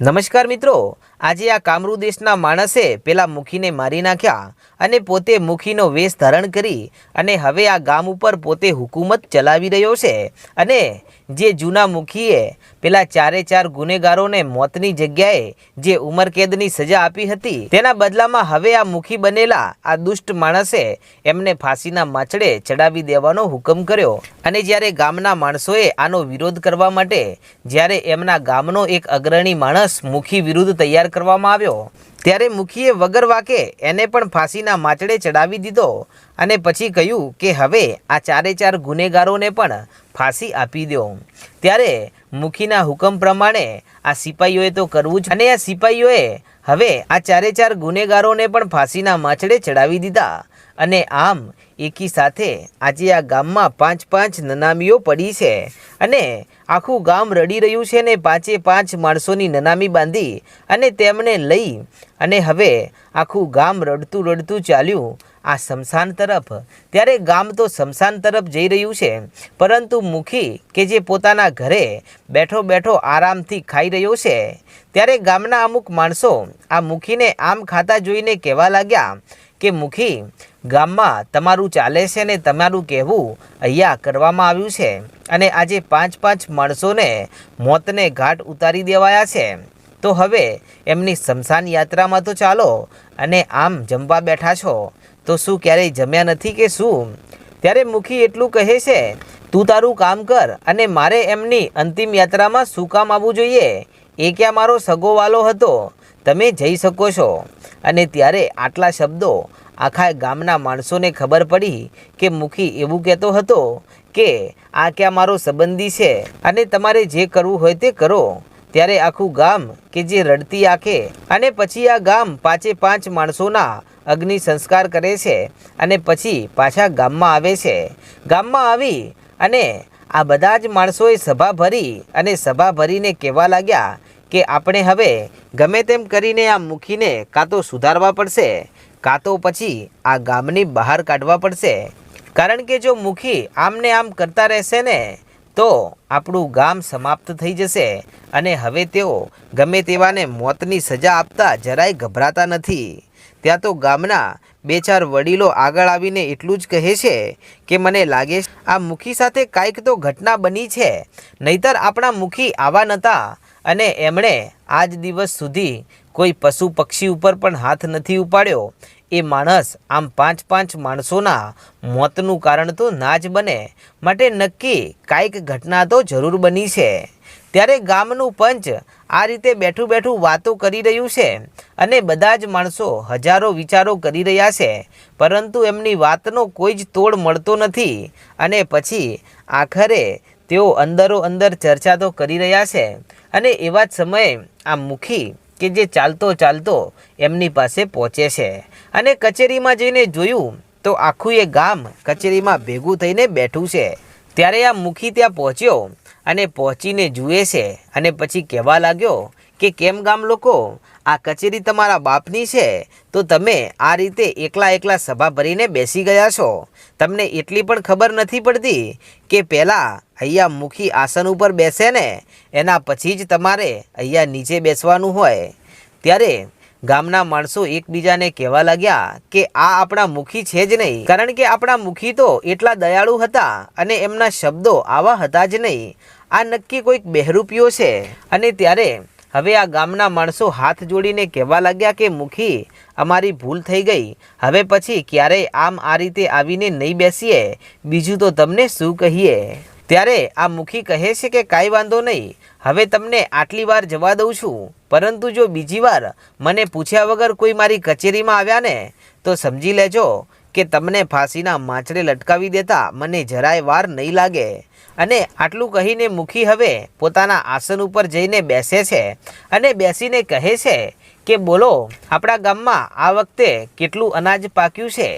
નમસ્કાર મિત્રો. આજે આ કામરૂ દેશના માણસે પેલા મુખીને મારી નાખ્યા અને પોતે મુખીનો વેશ ધારણ કરી અને હવે આ ગામ ઉપર પોતે હુકુમત ચલાવી રહ્યો છે અને જે જૂના મુખીએ પેલા ચારે ચાર ગુનેગારોને મોતની જગ્યાએ જે ઉમરકેદની સજા આપી હતી, તેના બદલામાં હવે આ મુખી બનેલા આ દુષ્ટ માણસે એમને ફાંસીના માછડે ચડાવી દેવાનો હુકમ કર્યો. અને જ્યારે ગામના માણસોએ આનો વિરોધ કરવા માટે, જ્યારે એમના ગામનો એક અગ્રણી માણસ મુખી વિરુદ્ધ તૈયાર કરવામાં આવ્યો ત્યારે મુખીએ વગર વાકે એને પણ ફાંસીના માચડે ચડાવી દીધો અને પછી કહ્યું કે હવે આ ચારે ચાર ગુનેગારોને પણ ફાંસી આપી દો. ત્યારે મુખીના હુકમ પ્રમાણે આ સિપાહીઓએ તો કરવું જ અને આ સિપાહીઓએ હવે આ ચારે ચાર ગુનેગારોને પણ ફાંસીના માછડે ચડાવી દીધા. અને આમ, એકી સાથે આજે આ ગામમાં પાંચ પાંચ નનામીઓ પડી છે. અને આખું ગામ રડી રહ્યું છે ને પાંચે પાંચ માણસોની નનામી બાંધી અને તેમણે લઈ અને હવે આખું ગામ રડતું રડતું ચાલ્યું આ શમશાન તરફ. ત્યારે ગામ તો શમશાન તરફ જઈ રહ્યું છે. પરંતુ મુખી, કે જે પોતાના ઘરે બેઠો બેઠો આરામથી ખાઈ રહ્યો છે. ત્યારે ગામના અમુક માણસો આ મુખીને આમ ખાતા જોઈને કહેવા લાગ્યા કે, મુખી, ગામમાં તમારું ચાલે છે ને તમારું કહેવું અહીંયા કરવામાં આવ્યું છે. અને આજે પાંચ પાંચ માણસોને મોતને ઘાટ ઉતારી દેવાયા છે. તો હવે એમની શમશાન યાત્રામાં તો ચાલો અને આમ જમવા બેઠા છો. તો શું ક્યારેય જમ્યા નથી કે શું? ત્યારે મુખી એટલું કહે છે, તું તારું કામ કર અને મારે એમની અંતિમ યાત્રામાં શું કામ આવવું જોઈએ? એ ક્યાં મારો સગોવાલો હતો? તમે જઈ શકો છો. અને ત્યારે આટલા શબ્દો આખા ગામના માણસોને ખબર પડી કે મુખી એવું કહેતો હતો કે, આ ક્યાં મારો સંબંધી છે અને તમારે જે કરવું હોય તે કરો. ત્યારે આખું ગામ કે જે રડતી આંખે અને પછી આ ગામ પાંચે પાંચ માણસોના અગ્નિ સંસ્કાર કરે છે અને પછી પાછા ગામમાં આવે છે. ગામમાં આવી અને આ બધા જ માણસોએ સભા ભરી અને સભા ભરીને કહેવા લાગ્યા કે આપણે હવે ગમે તેમ કરીને આ મુખીને કાં તો સુધારવા પડશે, કાં તો પછી આ ગામની બહાર કાઢવા પડશે. કારણ કે જો મુખી આમને આમ કરતા રહેશે ને, તો આપણું ગામ સમાપ્ત થઈ જશે અને હવે તેઓ ગમે તેવાને મોતની સજા આપતા જરાય ગભરાતા નથી. ત્યાં તો ગામના બે ચાર વડીલો આગળ આવીને એટલું જ કહે છે કે મને લાગે આ મુખી સાથે કાંઈક તો ઘટના બની છે. નહીતર આપણા મુખી આવા નહોતા અને એમણે આજ દિવસ સુધી કોઈ પશુ પક્ષી ઉપર પણ હાથ નથી ઉપાડ્યો. એ માણસ આમ પાંચ પાંચ માણસોના મોતનું કારણ તો ના જ બને. માટે નક્કી કાંઈક ઘટના તો જરૂર બની છે. ત્યારે ગામનું પંચ આ રીતે બેઠું બેઠું વાતો કરી રહ્યું છે અને બધા જ માણસો હજારો વિચારો કરી રહ્યા છે. પરંતુ એમની વાતનો કોઈ જ તોડ મળતો નથી અને પછી આખરે તેઓ અંદરો અંદર ચર્ચા તો કરી રહ્યા છે. અને એવા જ સમયે આ મુખી કે જે ચાલતો ચાલતો એમની પાસે પહોંચે છે. અને કચેરીમાં જઈને જોયું તો આખું એ ગામ કચેરીમાં ભેગું થઈને બેઠું છે. ત્યારે આ મુખી ત્યાં પહોંચ્યો અને પહોંચીને જુએ છે અને પછી કહેવા લાગ્યો કે કેમ ગામ લોકો? આ કચેરી તમારા બાપની છે? તો તમે આ રીતે એકલા એકલા સભા ભરીને બેસી ગયા છો? તમને એટલી પણ ખબર નથી પડતી કે પહેલાં અહીંયા મુખી આસન ઉપર બેસે ને? એના પછી જ તમારે અહીંયા નીચે બેસવાનું હોય. ત્યારે ગામના માણસો એકબીજાને કહેવા લાગ્યા કે આ આપણા મુખી છે જ નહીં. કારણ કે આપણા મુખી તો એટલા દયાળુ હતા અને એમના શબ્દો આવા હતા જ નહીં. આ નક્કી કોઈક બહેરૂપીઓ છે. અને ત્યારે હવે આ ગામના માણસો હાથ જોડીને કહેવા લાગ્યા કે, મુખી, અમારી ભૂલ થઈ ગઈ. હવે પછી ક્યારેય આમ આ રીતે આવીને નહીં બેસીએ. બીજું તો તમને શું કહીએ? ત્યારે આ મુખી કહે છે કે કાંઈ વાંધો નહીં, હવે તમને આટલી વાર જવા દઉં છું. પરંતુ જો બીજી વાર મને પૂછ્યા વગર કોઈ મારી કચેરીમાં આવ્યા ને, તો સમજી લેજો કે તમને ફાંસીના માછડે લટકાવી દેતા મને જરાય વાર નહીં લાગે. અને આટલું કહીને મુખી હવે પોતાના આસન ઉપર જઈને બેસે છે અને બેસીને કહે છે કે બોલો, આપણા ગામમાં આ વખતે કેટલું અનાજ પાક્યું છે?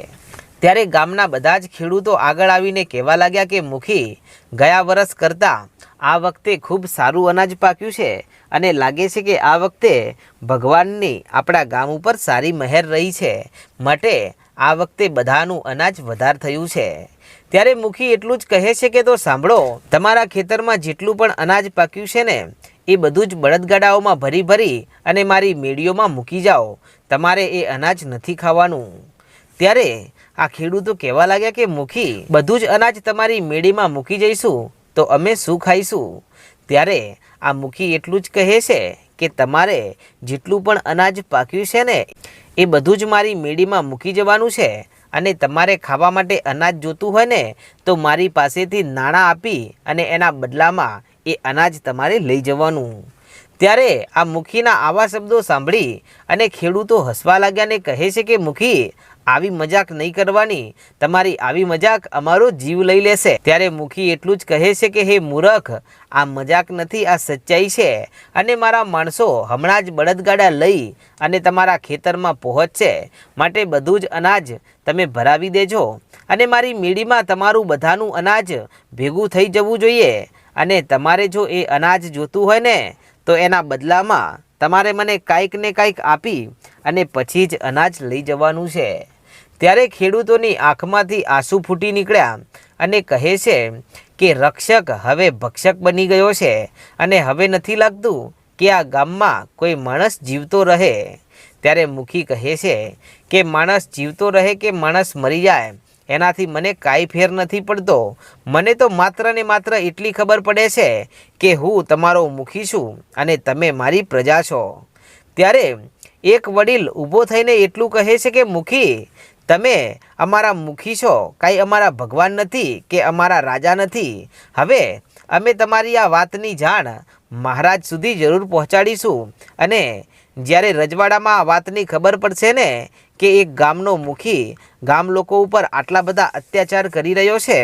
ત્યારે ગામના બધા જ ખેડૂતો આગળ આવીને કહેવા લાગ્યા કે, મુખી, ગયા વરસ કરતાં આ વખતે ખૂબ સારું અનાજ પાક્યું છે અને લાગે છે કે આ વખતે ભગવાનની આપણા ગામ ઉપર સારી મહેર રહી છે. માટે આ વખતે બધાનું અનાજ વધાર થયું છે. ત્યારે મુખી એટલું જ કહે છે કે, તો સાંભળો, તમારા ખેતરમાં જેટલું પણ અનાજ પાક્યું છે ને, એ બધું જ બળદગાડાઓમાં ભરી ભરી અને મારી મેળીઓમાં મૂકી જાઓ. તમારે એ અનાજ નથી ખાવાનું. ત્યારે આ ખેડૂતો કહેવા લાગ્યા કે, મુખી, બધું જ અનાજ તમારી મેળીમાં મૂકી જઈશું, તો અમે શું ખાઈશું? ત્યારે આ મુખી એટલું જ કહે છે કે, તમારે જેટલું પણ અનાજ પાક્યું છે ને, એ બધું જ મારી મેળીમાં મૂકી જવાનું છે. અને તમારે ખાવા માટે અનાજ જોતું હોય ને, તો મારી પાસેથી નાણાં આપી અને એના બદલામાં એ અનાજ તમારે લઈ જવાનું. ત્યારે આ મુખીના આવા શબ્દો સાંભળી અને ખેડૂતો હસવા લાગ્યા ને કહે છે કે, મુખી આવી મજાક નહીં કરવાની. તમારી આવી મજાક અમારો જીવ લઈ લેશે. ત્યારે મુખી એટલું જ કહે છે કે, હે મૂરખ, આ મજાક નથી, આ સચ્ચાઈ છે. અને મારા માણસો હમણાં જ બળદગાડા લઈ અને તમારા ખેતરમાં પહોંચશે. માટે બધું જ અનાજ તમે ભરાવી દેજો. અને મારી મીડીમાં તમારું બધાનું અનાજ ભેગું થઈ જવું જોઈએ. અને તમારે જો એ અનાજ જોતું હોય ને, તો એના બદલામાં તમારે મને કાંઈક ને કાંઈક આપી અને પછી જ અનાજ લઈ જવાનું છે. ત્યારે ખેડૂતોની આંખમાંથી આંસુ ફૂટી નીકળ્યા અને કહે છે કે રક્ષક હવે ભક્ષક બની ગયો છે અને હવે નથી લાગતું કે આ ગામમાં કોઈ માણસ જીવતો રહે. ત્યારે મુખી કહે છે કે માણસ જીવતો રહે કે માણસ મરી જાય, એનાથી મને કાંઈ ફેર નથી પડતો. મને તો માત્ર ને માત્ર એટલી ખબર પડે છે કે હું તમારો મુખી છું અને તમે મારી પ્રજા છો. ત્યારે એક વડીલ ઊભો થઈને એટલું કહે છે કે મુખી તમે અમારા મુખી છો, કાંઈ અમારા ભગવાન નથી કે અમારા રાજા નથી? હવે અમે તમારી આ વાતની જાણ મહારાજ સુધી જરૂર પહોંચાડીશું અને જ્યારે રજવાડામાં આ વાતની ખબર પડશે ને કે એક ગામનો મુખી ગામ લોકો ઉપર આટલા બધા અત્યાચાર કરી રહ્યો છે,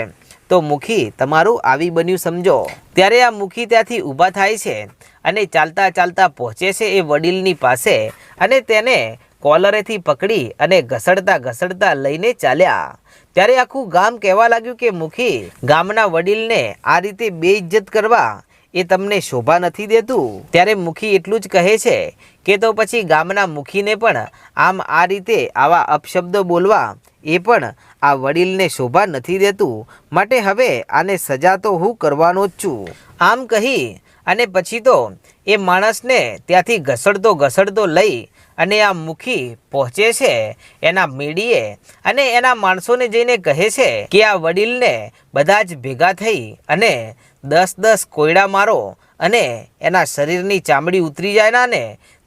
તો મુખી તમારું આવી બન્યું સમજો. ત્યારે આ મુખી ત્યાંથી ઊભા થાય છે અને ચાલતા ચાલતા પહોંચે છે એ વડીલની પાસે અને તેને કોલરેથી પકડી અને ઘસડતા ઘસડતા લઈને ચાલ્યા. ત્યારે આખું ગામ કહેવા લાગ્યું કે, મુખી, ગામના વડીલને આ રીતે બેઇજ્જત કરવા એ તમને શોભા નથી દેતું? ત્યારે મુખી એટલું જ કહે છે કે, તો પછી ગામના મુખીને પણ આમ આ રીતે આવા અપશબ્દો બોલવા એ પણ આ વડીલને શોભા નથી દેતું. માટે હવે આને સજા તો હું કરવાનો જ છું. આમ કહી અને પછી તો એ માણસને ત્યાંથી ઘસડતો ઘસડતો લઈ અને આ મુખી પહોંચે છે, એના મેડીએ અને એના માણસોને જઈને કહે છે કે આ વડીલને બધા જ ભેગા થઈ અને દસ દસ કોયડા મારો અને એના શરીરની ચામડી ઉતરી જાય ના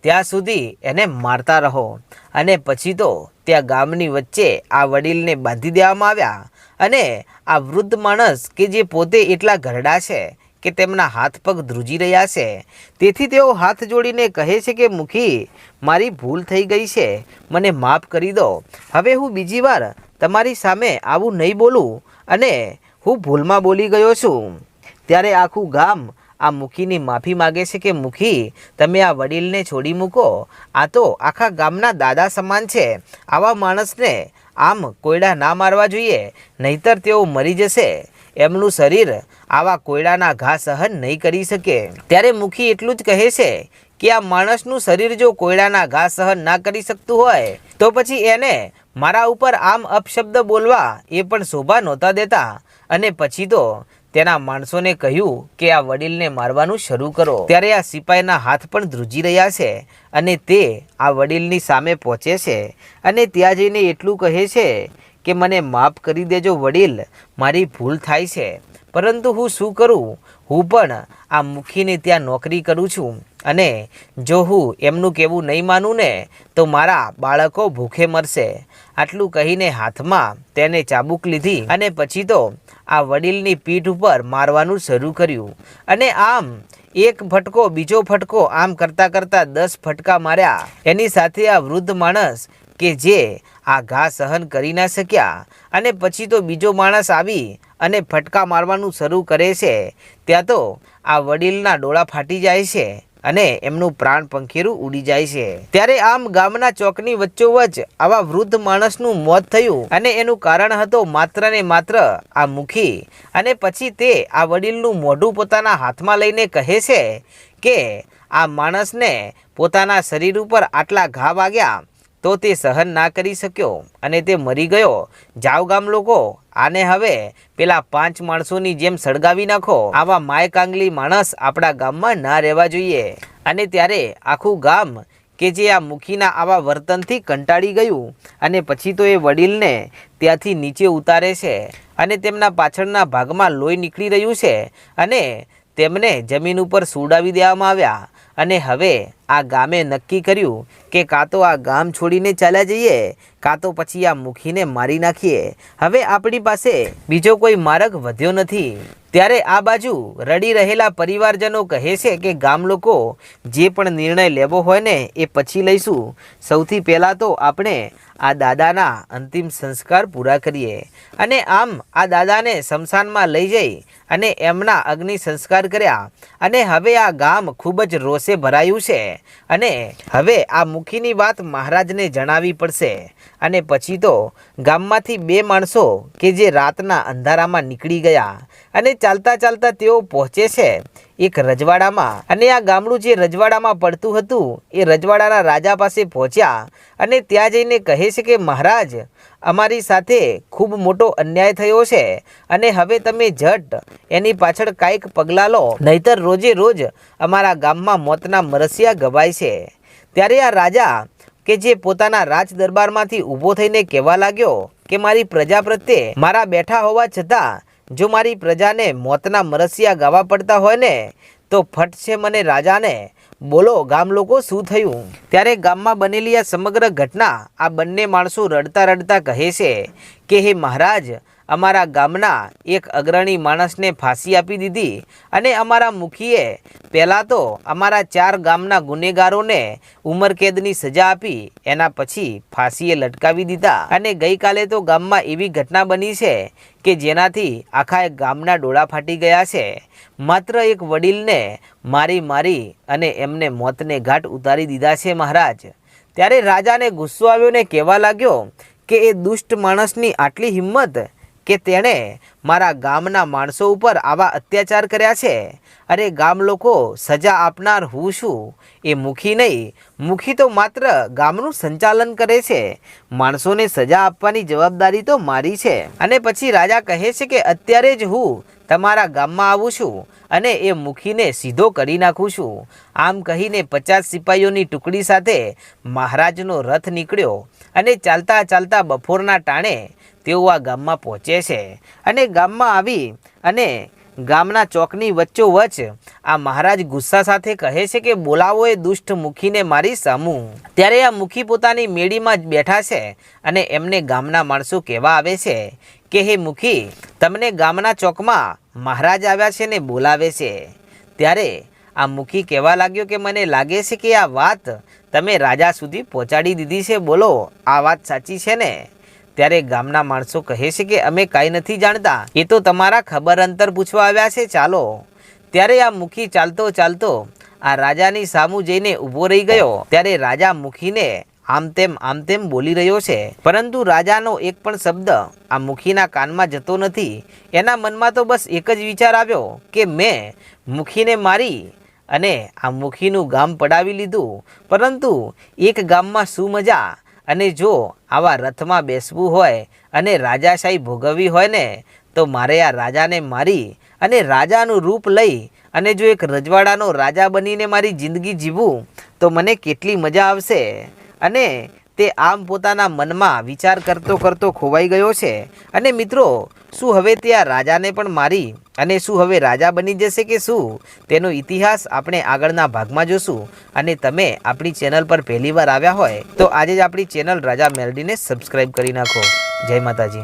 ત્યાં સુધી એને મારતા રહો. અને પછી તો ત્યાં ગામની વચ્ચે આ વડીલને બાંધી દેવામાં આવ્યા અને આ વૃદ્ધ માણસ કે જે પોતે એટલા ઘરડા છે કે તેમના હાથ પગ ધ્રુજી રહ્યા છે. તેથી તેઓ હાથ જોડીને કહે છે કે, મુખી, મારી ભૂલ થઈ ગઈ છે. મને માફ કરી દો. હવે હું બીજી વાર તમારી સામે આવું નહીં બોલું અને હું ભૂલમાં બોલી ગયો છું. ત્યારે આખું ગામ આ મુખીની માફી માગે છે કે, મુખી, તમે આ વડીલને છોડી મૂકો. આ તો આખા ગામના દાદા સમાન છે. આવા માણસને આમ કોયડા ના મારવા જોઈએ. નહીતર તેઓ મરી જશે. એમનું શરીર આવા કોયડાના ઘા સહન નહીં કરી શકે. ત્યારે મુખી એટલું જ કહે છે કે આ માણસનું શરીર જો કોયડાના ઘા સહન ના કરી શકતું હોય, તો પછી એને મારા ઉપર આમ અપશબ્દ બોલવા એ પણ શોભા નહોતા દેતા. અને પછી તો તેના માણસોને કહ્યું કે આ વડીલને મારવાનું શરૂ કરો. ત્યારે આ સિપાહીના હાથ પણ ધ્રુજી રહ્યા છે અને તે આ વડીલની સામે પહોંચે છે અને ત્યાં જઈને એટલું કહે છે કે મને માફ કરી દેજો વડીલ, મારી ભૂલ થાય છે. પરંતુ હું શું કરું? હું પણ આ મુખીને ત્યાં નોકરી કરું છું. અને જો હું એમનું કહેવું નહીં માનું ને, તો મારા બાળકો ભૂખે મરશે. આટલું કહીને હાથમાં તેને ચાબુક લીધી અને પછી તો આ વડીલની પીઠ ઉપર મારવાનું શરૂ કર્યું. અને આમ એક ફટકો બીજો ફટકો આમ કરતાં કરતાં દસ ફટકા માર્યા. એની સાથે આ વૃદ્ધ માણસ કે જે આ ઘા સહન કરી ના શક્યા અને પછી તો બીજો માણસ આવી અને ફટકા મારવાનું શરૂ કરે છે. ત્યાં તો આ વડીલના ડોળા ફાટી જાય છે અને એમનું પ્રાણ પંખીરું ઉડી જાય છે. ત્યારે આમ ગામના ચોકની વચ્ચોવચ આવા વૃદ્ધ માણસનું મોત થયું અને એનું કારણ હતો માત્ર ને માત્ર આ મુખી અને પછી તે આ વડીલનું મોઢું પોતાના હાથમાં લઈને કહે છે કે આ માણસને પોતાના શરીર ઉપર આટલા ઘા વાગ્યા તો તે સહન ના કરી શક્યો અને તે મરી ગયો. જાવ ગામ લોકો, આને હવે પેલા પાંચ માણસોની જેમ સળગાવી નાખો. આવા માય કાંગલી માણસ આપણા ગામમાં ના રહેવા જોઈએ. અને ત્યારે આખું ગામ કે જે આ મુખીના આવા વર્તનથી કંટાળી ગયું અને પછી તો એ વડીલને ત્યાંથી નીચે ઉતારે છે અને તેમના પાછળના ભાગમાં લોહી નીકળી રહ્યું છે અને તેમને જમીન ઉપર સુડાવી દેવામાં આવ્યા. અને હવે આ ગામે નક્કી કર્યું કે કાં તો આ ગામ છોડીને ચાલ્યા જઈએ, કાં તો પછી આ મૂકીને મારી નાખીએ. હવે આપણી પાસે બીજો કોઈ માર્ગ વધ્યો નથી. ત્યારે આ બાજુ રડી રહેલા પરિવારજનો કહે છે કે ગામ લોકો જે પણ નિર્ણય લેવો હોય ને એ પછી લઈશું. સૌથી પહેલાં તો આપણે આ દાદાના અંતિમ સંસ્કાર પૂરા કરીએ. અને આમ આ દાદાને શમશાનમાં લઈ જઈ અને એમના અગ્નિ સંસ્કાર કર્યા. અને હવે આ ગામ ખૂબ જ રોષે ભરાયું છે. અને હવે આ મુખીની વાત મહારાજને જણાવી પડશે. અને પછી તો ગામમાંથી બે માણસો કે જે રાતના અંધારામાં નીકળી ગયા અને ચાલતા ચાલતા તેઓ પહોંચે છે એક રજવાડામાં. અને આ ગામડું જે રજવાડામાં પડતું હતું, એ રજવાડાના રાજા પાસે પહોંચ્યા અને ત્યાં જઈને કહે છે કે, મહારાજ, અમારી સાથે ખૂબ મોટો અન્યાય થયો છે અને હવે તમે ઝટ એની પાછળ કાંઈક પગલાં લો. નહીતર રોજે રોજ અમારા ગામમાં મોતના મરસિયા ગવાય છે. ત્યારે આ રાજા કે જે પોતાના રાજ દરબારમાંથી ઊભો થઈને કહેવા લાગ્યો કે મારી પ્રજા પ્રત્યે મારા બેઠા હોવા છતાં જો મારી પ્રજાને મોતના મરસિયા ગાવા પડતા હોય ને, તો ફટ છે મને રાજાને. બોલો, ગામ લોકો શું થયું? ત્યારે ગામમાં બનેલી આ સમગ્ર ઘટના આ બંને માણસો રડતા રડતા કહે છે કે, હે મહારાજ અમારા ગામના એક અગ્રણી માણસને ફાંસી આપી દીધી અને અમારા મુખીએ પહેલાં તો અમારા ચાર ગામના ગુનેગારોને ઉંમરકેદની સજા આપી, એના પછી ફાંસીએ લટકાવી દીધા. અને ગઈકાલે તો ગામમાં એવી ઘટના બની છે કે જેનાથી આખા એક ગામના ડોળા ફાટી ગયા છે. માત્ર એક વડીલને મારી મારી અને એમને મોતને ઘાટ ઉતારી દીધા છે મહારાજ. ત્યારે રાજાને ગુસ્સો આવ્યો ને કહેવા લાગ્યો કે એ દુષ્ટ માણસની આટલી હિંમત કે તેણે મારા ગામના માણસો ઉપર આવા અત્યાચાર કર્યા છે? અરે ગામ લોકો, સજા આપનાર હું છું. એ મુખી નહીં, મુખી તો માત્ર ગામનું સંચાલન કરે છે. માણસોને સજા આપવાની જવાબદારી તો મારી છે. અને પછી રાજા કહે છે કે અત્યારે જ હું તમારા ગામમાં આવું છું અને એ મુખીને સીધો કરી નાખું છું. આમ કહીને પચાસ સિપાહીઓની ટુકડી સાથે મહારાજનો રથ નીકળ્યો અને ચાલતા ચાલતા બપોરના ટાણે તેઓ આ ગામમાં પહોંચે છે અને ગામમાં આવી અને ગામના ચોકની વચ્ચોવચ આ મહારાજ ગુસ્સા સાથે કહે છે કે બોલાવો એ દુષ્ટ મુખીને મારી સામું. ત્યારે આ મુખી પોતાની મેળીમાં જ બેઠા છે અને એમને ગામના માણસો કહેવા આવે છે કે, હે મુખી, તમને ગામના ચોકમાં મહારાજ આવ્યા છે ને બોલાવે છે. ત્યારે આ મુખી કહેવા લાગ્યો કે, મને લાગે છે કે આ વાત તમે રાજા સુધી પહોંચાડી દીધી છે. બોલો, આ વાત સાચી છે ને? ત્યારે ગામના માણસો કહે છે કે, અમે કાંઈ નથી જાણતા. એ તો તમારા ખબર અંતર પૂછવા આવ્યા છે, ચાલો. ત્યારે આ મુખી ચાલતો ચાલતો આ રાજાની સામું જઈને ઊભો રહી ગયો. ત્યારે રાજા મુખીને આમ તેમ આમ તેમ બોલી રહ્યો છે. પરંતુ રાજાનો એક પણ શબ્દ આ મુખીના કાનમાં જતો નથી. એના મનમાં તો બસ એક જ વિચાર આવ્યો કે, મેં મુખીને મારી અને આ મુખીનું ગામ પડાવી લીધું. પરંતુ એક ગામમાં શું મજા? અને જો આવા રથમાં બેસવું હોય અને રાજાશાહી ભોગવવી હોય ને, તો મારે આ રાજાને મારી અને રાજાનું રૂપ લઈ અને જો એક રજવાડાનો રાજા બનીને મારી જિંદગી જીવું, તો મને કેટલી મજા આવશે. અને તે આમ પોતાના મનમાં વિચાર કરતો કરતો ખોવાઈ ગયો છે. અને મિત્રો, શું હવે તે આ રાજાને પણ મારી? અને શું હવે રાજા બની જશે કે શું? તેનો ઇતિહાસ આપણે આગળના ભાગમાં જોશું. અને તમે આપણી ચેનલ પર પહેલીવાર આવ્યા હોય, તો આજે જ આપણી ચેનલ રાજા મેલડીને સબસ્ક્રાઈબ કરી નાખો. જય માતાજી.